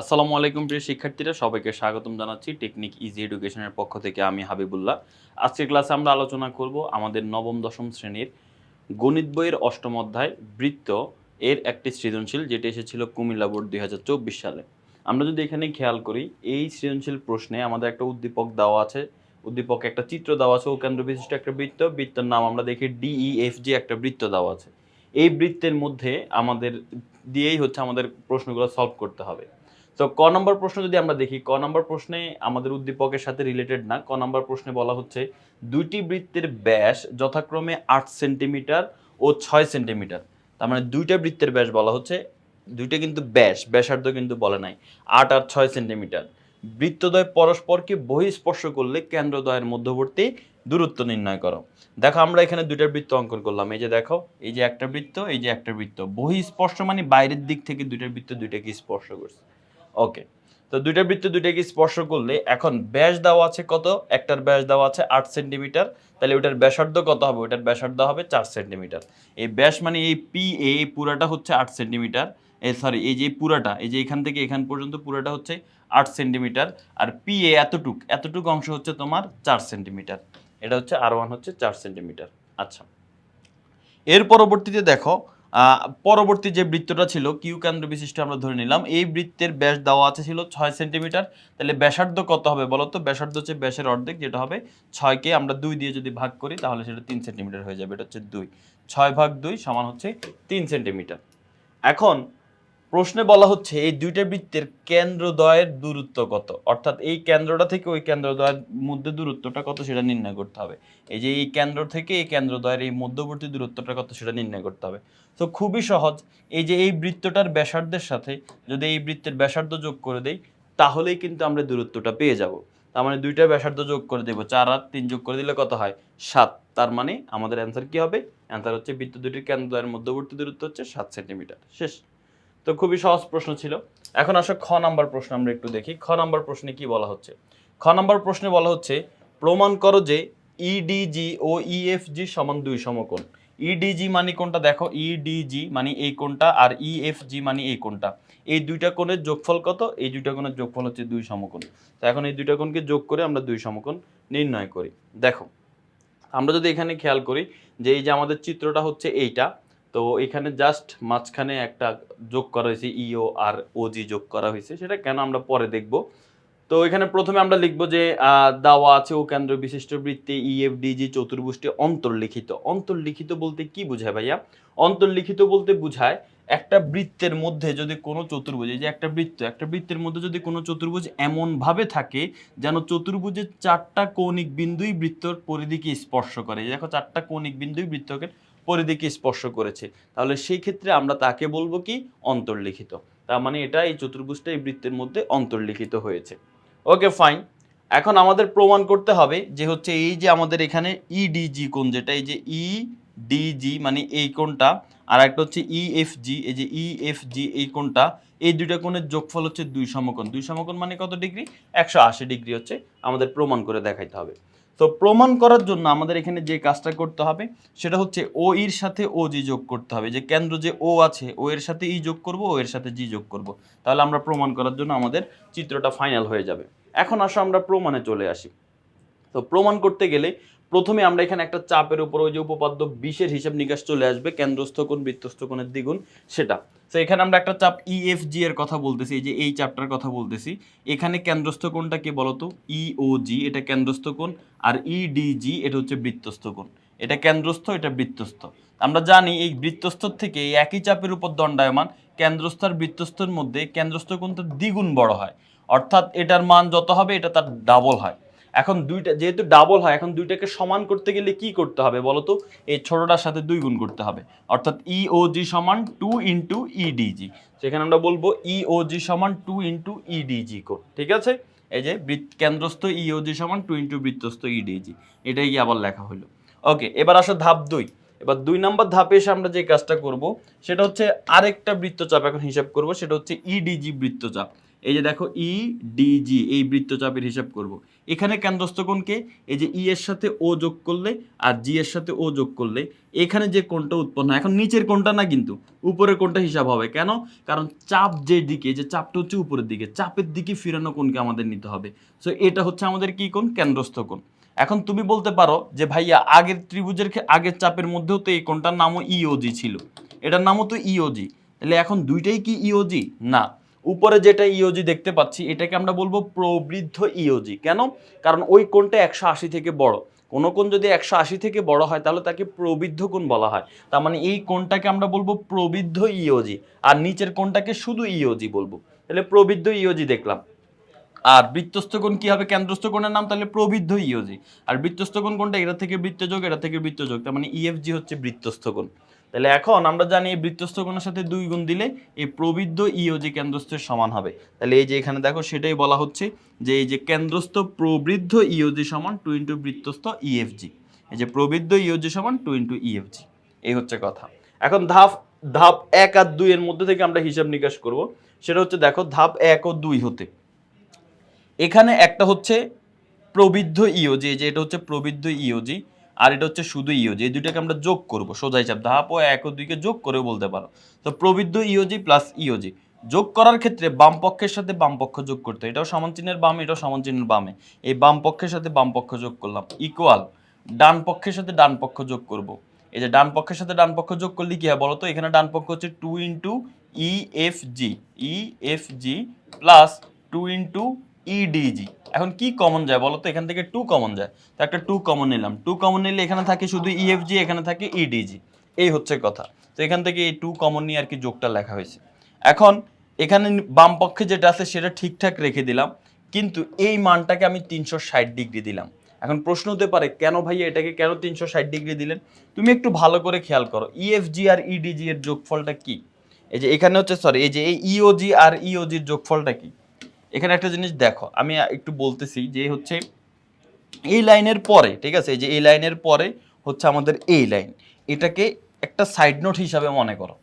আসসালামু আলাইকুম প্রিয় শিক্ষার্থীরা, সবাইকে স্বাগতম জানাচ্ছি টেকনিক ইজি এডুকেশনের পক্ষ থেকে আমি হাবিবুল্লাহ। আজকের ক্লাসে আমরা আলোচনা করব আমাদের নবম, দশম শ্রেণির গণিত বইয়ের অষ্টম অধ্যায় বৃত্ত এর একটি সৃজনশীল, যেটি এসেছিল কুমিল্লা বোর্ড দুই হাজার চব্বিশ সালে। আমরা যদি এখানে খেয়াল করি, এই সৃজনশীল প্রশ্নে আমাদের একটা উদ্দীপক দেওয়া আছে, উদ্দীপক একটা চিত্র দেওয়া আছে, ও কেন্দ্র বিশিষ্ট একটা বৃত্ত, বৃত্তের নাম আমরা দেখি ডিইএফ জি একটা বৃত্ত দেওয়া আছে। এই বৃত্তের মধ্যে আমাদের দিয়েই হচ্ছে আমাদের প্রশ্নগুলো সলভ করতে হবে। তো ক নম্বর প্রশ্ন যদি আমরা দেখি, ক নম্বর প্রশ্নে আমাদের উদ্দীপকের সাথে রিলেটেড না। ক নম্বর প্রশ্নে বলা হচ্ছে, দুইটি বৃত্তের ব্যাস যথাক্রমে আট সেন্টিমিটার ও ছয় সেন্টিমিটার। তার মানে দুইটা বৃত্তের ব্যাস বলা হচ্ছে, দুইটা কিন্তু ব্যাস, ব্যাসার্ধ কিন্তু বলে নাই, আট আর ছয় সেন্টিমিটার। বৃত্তদ্বয় পরস্পরকে বহিঃস্পর্শ করলে কেন্দ্রদ্বয়ের মধ্যবর্তী দূরত্ব নির্ণয় করো। দেখো, আমরা এখানে দুইটা বৃত্ত অঙ্কন করলাম। এই যে দেখো, এই যে একটা বৃত্ত, এই যে একটা বৃত্ত। বহিঃস্পর্শ মানে বাইরের দিক থেকে দুইটা বৃত্ত দুইটাকে স্পর্শ করছে। ওকে। তো দুইটা বৃত্ত দুইটাকে স্পর্শ করলে? এখন ব্যাস দেওয়া আছে কত? একটার ব্যাস দেওয়া আছে আট সেন্টিমিটার। তাহলে ওটার ব্যাসার্ধ কত হবে? ওটার ব্যাসার্ধ হবে চার সেন্টিমিটার। এই ব্যাস মানে এই পি এ পুরাটা হচ্ছে আট সেন্টিমিটার। এই সরি এই যে পুরাটা, এই যে এখান থেকে এখান পর্যন্ত পুরাটা হচ্ছে আট সেন্টিমিটার। আর পি এ এতটুক এতটুক অংশ হচ্ছে তোমার চার সেন্টিমিটার। এটা হচ্ছে আর ওয়ান হচ্ছে চার সেন্টিমিটার। আচ্ছা। এর পরবর্তীতে দেখো পরবর্তী যে বৃত্তটা ছিল কিউ কেন্দ্র বিশিষ্ট আমরা ধরে নিলাম, এই বৃত্তের ব্যাস দেওয়া আছে ছিল ছয় সেন্টিমিটার। তাহলে ব্যাসার্ধ কত হবে বলো তো? ব্যাসার্ধ হচ্ছে ব্যাসের অর্ধেক, যেটা হবে ছয়কে আমরা দুই দিয়ে যদি ভাগ করি, তাহলে সেটা তিন সেন্টিমিটার হয়ে যাবে, এটা হচ্ছে দুই। ছয় ভাগ দুই সমান হচ্ছে তিন সেন্টিমিটার। এখন প্রশ্নে বলা হচ্ছে এই দুইটা বৃত্তের কেন্দ্রদ্বয়ের দূরত্ব কত? অর্থাৎ এই কেন্দ্রটা থেকে ওই কেন্দ্রদ্বয়ের মধ্যে দূরত্বটা কত সেটা নির্ণয় করতে হবে। এই যে এই কেন্দ্র থেকে এই কেন্দ্রদ্বয়ের এই মধ্যবর্তী দূরত্বটা কত সেটা নির্ণয় করতে হবে। তো খুবই সহজ, এই যে এই বৃত্তটার ব্যাসার্ধের সাথে যদি এই বৃত্তের ব্যাসার্ধ যোগ করে দেই, তাহলেই কিন্তু আমরা দূরত্বটা পেয়ে যাব। তার মানে দুইটা ব্যাসার্ধ যোগ করে দেবো, চার আর তিন যোগ করে দিলে কত হয়? সাত। তার মানে আমাদের অ্যান্সার কি হবে? অ্যান্সার হচ্ছে বৃত্ত দুটির কেন্দ্রদ্বয়ের মধ্যবর্তী দূরত্ব হচ্ছে সাত সেন্টিমিটার। শেষ। তো খুবই সহজ প্রশ্ন ছিল। এখন আসো খ নাম্বার প্রশ্ন আমরা একটু দেখি। খ নাম্বার প্রশ্নে কি বলা হচ্ছে? খ নাম্বার প্রশ্নে বলা হচ্ছে, প্রমাণ করো যে ইডিজি ও ইএফজি সমান দুই সমকোণ। ইডিজি মানে কোনটা? দেখো ইডিজি মানে এই কোণটা আর ইএফজি মানে এই কোণটা। এই দুইটা কোণের যোগফল কত? এই দুইটা কোণের যোগফল হচ্ছে দুই সমকোণ। তো এখন এই দুইটা কোণকে যোগ করে আমরা দুই সমকোণ নির্ণয় করি। দেখো, আমরা যদি এখানে খেয়াল করি যে এই যে আমাদের চিত্রটা হচ্ছে এইটা তো এখানে জাস্ট মাঝখানে একটা যোগ করা হয়েছে ইও আর ওজি যোগ করা হয়েছে, সেটা কেন আমরা পরে দেখব। তো এখানে প্রথমে আমরা লিখব যে দাওয়া আছে ও কেন্দ্র বিশিষ্ট বৃত্তি ইএফডিজি চতুর্ভুজটি অন্তর্লিখিত। অন্তর্লিখিত বলতে কি বোঝায় ভাইয়া? অন্তর্লিখিত বলতে বোঝায় একটা বৃত্তের মধ্যে যদি কোনো চতুর্ভুজ, এই যে একটা বৃত্ত, একটা বৃত্তের মধ্যে যদি কোনো চতুর্ভুজ এমন ভাবে থাকে যেন চতুর্ভুজের চারটা কৌণিক বিন্দুই বৃত্তর পরিধিকে স্পর্শ করে। দেখো, চারটা কৌণিক বিন্দুই বৃত্তকে পরিধিকে স্পর্শ করেছে। তাহলে সেই ক্ষেত্রে আমরা তাকে বলব কি? অন্তর্লিখিত। তার মানে এটা এই চতুর্ভুজটা এই বৃত্তের মধ্যে অন্তর্লিখিত হয়েছে। Okay, fine. এখন আমাদের প্রমাণ করতে হবে যে হচ্ছে এই যে আমাদের এখানে ইডিজি কোণ যেটা, এই যে ইডিজি মানে এই কোণটা, আর একটা হচ্ছে ইএফজি এই যে ইএফজি এই কোণটা, এই দুইটা কোণের যোগফল হচ্ছে দুই সমকোণ। দুই সমকোণ মানে কত ডিগ্রি? একশো আশি ডিগ্রি হচ্ছে আমাদের প্রমাণ করে দেখাইতে হবে। তো প্রমাণ করার জন্য আমাদের এখানে যে কাজটা করতে হবে, সেটা হচ্ছে ও ইর সাথে ও জি যোগ করতে হবে। যে কেন্দ্র যে ও আছে, ও এর সাথে ই যোগ করব, ও এর সাথে জি যোগ করব। তাহলে আমরা প্রমাণ করার জন্য আমাদের চিত্রটা ফাইনাল হয়ে যাবে। এখন আসো আমরা প্রমাণে চলে আসি। তো প্রমাণ করতে গেলে প্রথমে আমরা এখানে একটা চাপের উপর ওই যে উপপাদ্য বিশের হিসাব নিকাশ চলে আসবে, কেন্দ্রস্থ কোণ, বৃত্তস্থ কোণের দ্বিগুণ, সেটা। তো এখানে আমরা একটা চাপ ইএফজি এর কথা বলতেছি, এই যে এই চাপটার কথা বলতেছি। এখানে কেন্দ্রস্থ কোণটা কি বলতো? ইওজি এটা কেন্দ্রস্থ কোণ, আর ইডিজি এটা হচ্ছে বৃত্তস্থ কোণ। এটা কেন্দ্রস্থ, এটা বৃত্তস্থ। আমরা জানি এই বৃত্তস্থ থেকে এই একই চাপের উপর দণ্ডায়মান, কেন্দ্রস্থ আর বৃত্তস্থর মধ্যে কেন্দ্রস্থ কোণটা দ্বিগুণ বড় হয়। অর্থাৎ এটার মান যত হবে, এটা তার ডাবল হয়। এখন দুইটা, যেহেতু ডাবল হয়, এখন দুইটাকে সমান করতে গেলে কি করতে হবে বলো তো এই ছোটটার সাথে দুই গুণ করতে হবে। অর্থাৎ ইওজি সমান টু ইন্টু ইডিজি সেখানে আমরা বলব ইওজি সমান টু ইন্টু ইডিজি কোড ঠিক আছে? এই যে কেন্দ্রস্থ ইওজি সমান টু ইন্টু বৃত্তস্থ ইডিজি এটাই গিয়ে আবার লেখা হলো ওকে এবার আসো ধাপ দুই। এবার দুই নম্বর ধাপে এসে আমরা যে কাজটা করব, সেটা হচ্ছে আরেকটা বৃত্তচাপ এখন হিসাব করব, সেটা হচ্ছে ইডিজি বৃত্তচাপ। এই যে দেখো ইডিজি এই বৃত্তচাপের হিসাব করব। এখানে কেন্দ্রস্থ কোণকে, এই যে ই এর সাথে ও যোগ করলে আর জি এর সাথে ও যোগ করলে, এখানে যে কোণটা উৎপন্ন হয়, এখন নিচের কোণটা না কিন্তু, উপরের কোণটা হিসাব হবে। কেন? কারণ চাপ যে দিকে যে চাপটা হচ্ছে উপরের দিকে, চাপের দিকে ফিরানো কোণকে আমাদের নিতে হবে। সো এটা হচ্ছে আমাদের কি কোণ? কেন্দ্রস্থ কোণ। এখন তুমি বলতে পারো যে ভাইয়া, আগের ত্রিভুজের আগের চাপের মধ্যেও তো এই কোণটার নামও ইওজি ছিল। এটার নামও তো ইওজি তাহলে এখন দুইটাই কি ইওজি না। উপরে যেটা ইওজি দেখতে পাচ্ছি, এটাকে আমরা বলব প্রবৃদ্ধ ইওজি কেন? কারণ ওই কোণটা একশো আশি থেকে বড়। কোনো কোণ যদি একশো আশি থেকে বড় হয়, তাহলে তাকে প্রবৃদ্ধ কোণ বলা হয়। তার মানে এই কোণটাকে আমরা বলব প্রবৃদ্ধ ইওজি আর নিচের কোণটাকে শুধু ইওজি বলব। তাহলে প্রবৃদ্ধ ইওজি দেখলাম। আর বৃত্তস্থ কোণ কি হবে? কেন্দ্রস্থ কোণের নাম, তাহলে প্রবৃদ্ধ ইওজি আর বৃত্তস্থ কোণ কোনটা? এটা থেকে বৃত্তযোগ, এটা থেকে বৃত্তযোগ। তার মানে ইএফজি হচ্ছে বৃত্তস্থ কোণ। তাহলে এখন আমরা জানি এই বৃত্তস্থ কোণের সাথে দুই গুণ দিলে এই প্রবৃদ্ধ ইওজি কেন্দ্রস্থের সমান হবে। তাহলে এই যে এখানে দেখো সেটাই বলা হচ্ছে যে এই যে কেন্দ্রস্থ প্রবৃদ্ধ ইওজি সমান টু ইন্টু বৃত্তস্থ ইএফজি এই যে প্রবৃদ্ধ ইওজি সমান টু ইন্টু ইএফজি এই হচ্ছে কথা। এখন ধাপ ধাপ এক আর দুই এর মধ্যে থেকে আমরা হিসাব নিকাশ করব। সেটা হচ্ছে দেখো ধাপ এক ও দুই হতে। এখানে একটা হচ্ছে প্রবৃদ্ধ ইওজি যে এটা হচ্ছে প্রবৃদ্ধ ইওজি আর এটা হচ্ছে শুধু ইওজি এই দুইটাকে আমরা যোগ করব, সোজা হিসাব, ধাপ ও এক ও দুইকে যোগ করে বলতে পারো। তো প্রবৃদ্ধ ইওজি প্লাস ইওজি যোগ করার ক্ষেত্রে বাম পক্ষের সাথে বাম পক্ষ যোগ করতে। এটাও সমান চিহ্নের বামে, এটাও সমান চিহ্নের বামে। এই বাম পক্ষের সাথে বাম পক্ষ যোগ করলাম। ইকুয়াল ডান পক্ষের সাথে ডান পক্ষ যোগ করব। এই যে ডান পক্ষের সাথে ডান পক্ষ যোগ করলে কি হয় বলো তো? এখানে ডান পক্ষ হচ্ছে two into E F G E F G plus two into EDG এখন কি কমন যায় বলো তো? এখান থেকে টু কমন যায়। তো একটা টু কমন নিলাম। টু কমন নিলে এখানে থাকে শুধু ইএফজি এখানে থাকে ইডিজি এই হচ্ছে কথা। তো এখান থেকে এই টু কমন নিয়ে আর কি যোগটা লেখা হয়েছে। এখন এখানে বাম পক্ষে যেটা আছে সেটা ঠিকঠাক রেখে দিলাম। কিন্তু এই মানটাকে আমি তিনশো ষাট ডিগ্রি দিলাম। এখন প্রশ্ন হতে পারে, কেন ভাইয়া এটাকে কেন তিনশো ষাট ডিগ্রি দিলেন? তুমি একটু ভালো করে খেয়াল করো। ইএফজি আর ইডিজি এর যোগফলটা কি? এই যে এখানে হচ্ছে সরি এই যে এই ইওজি আর ইওজির যোগফলটা কি? এখানে একটা জিনিস দেখো, আমি একটু বলতেছি যে হচ্ছে এই লাইনের পরে, ঠিক আছে? যে এই লাইনের পরে হচ্ছে আমাদের এই লাইন, এটাকে একটা সাইড নোট হিসাবে মনে করো।